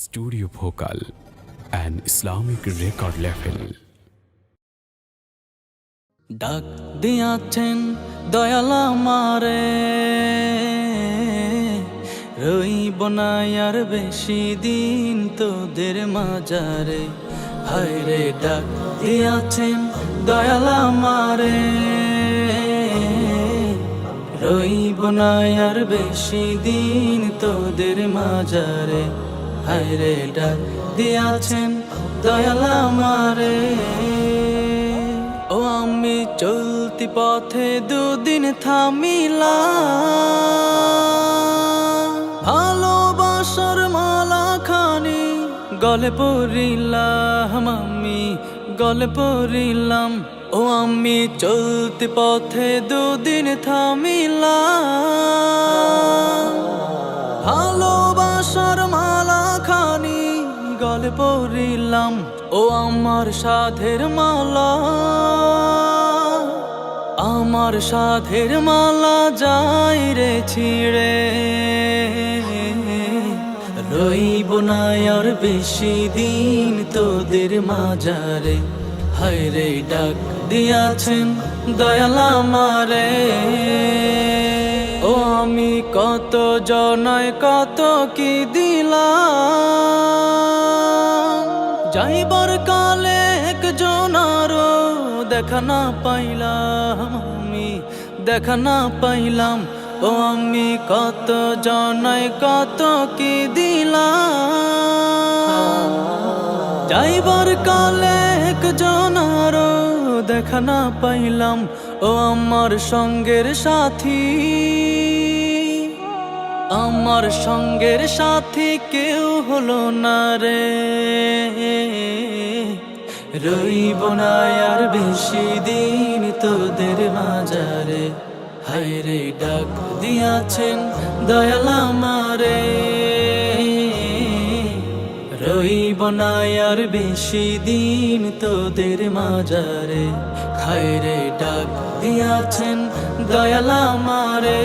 Studio Bhokal, an Islamic record label. ডাক দিয়াছেন দয়ালা মারে রইব না আর বেশি দিন তোদের মাজারে। হায় রে ডাক দিয়াছেন দয়ালা মারে রইব না আর বেশি দিন তোদের মাজারে। হায় রে ডাক দিয়াছেন দয়ালা মারে ও আমি চলতি পথে দুদিন থামিলাম। ভালোবাসার মালা খানি গলে পড়িলাম আমি, গলে পড়িলাম। ও আমি চলতি পথে দুদিন থামিলাম। গলে পড়িলাম, ও আমার সাধের মালা। আমার সাধের মালা যাই রে ছিড়ে। রইব না আর বেশি দিন তোদের মাজারে হায় রে ডাক দিয়াছেন দয়ালা মারে ও আমি কত জনায়, কত কি দিলাম। যাইবার কালে একজন আরও দেখা না পাইলাম আমি, দেখা না পাইলাম। ও আমি কত জনায় কত কি দিলাম। যাইবার কালে একজন আরও দেখা না পাইলাম। ও আমার সঙ্গের সাথী। আমার সঙ্গের সাথী কেউ হলো না রে। রইব না আর বেশি দিন তোদের মাজারে হায় রে, ডাক দিয়াছেন দয়ালা মারে রইব না আর বেশি দিন তোদের মাজারে হায় রে, ডাক দিয়াছেন দয়ালা মারে